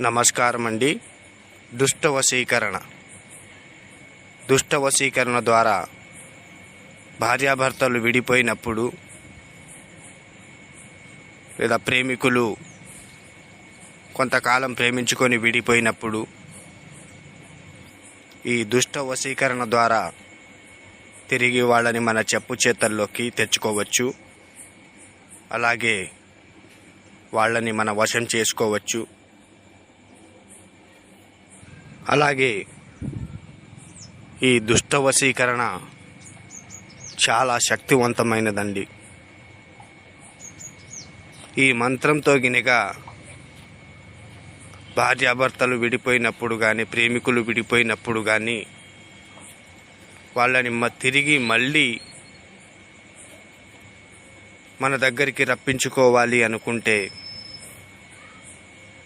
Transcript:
నమస్కారం అండి దుష్ట వశీకరణ దుష్ట వశీకరణ ద్వారా భార్యాభర్తలు విడిపోయినప్పుడు లేదా ప్రేమికులు కొంతకాలం ప్రేమించుకొని విడిపోయినప్పుడు ఈ దుష్ట వశీకరణ ద్వారా తిరిగి వాళ్ళని మన చెప్పు చేతల్లోకి తెచ్చుకోవచ్చు. అలాగే వాళ్ళని మన వశం చేసుకోవచ్చు. అలాగే ఈ దుష్ట వశీకరణ చాలా శక్తివంతమైనదండి. ఈ మంత్రంతో గినక భార్యాభర్తలు విడిపోయినప్పుడు కానీ ప్రేమికులు విడిపోయినప్పుడు కానీ వాళ్ళని తిరిగి మళ్ళీ మన దగ్గరికి రప్పించుకోవాలి అనుకుంటే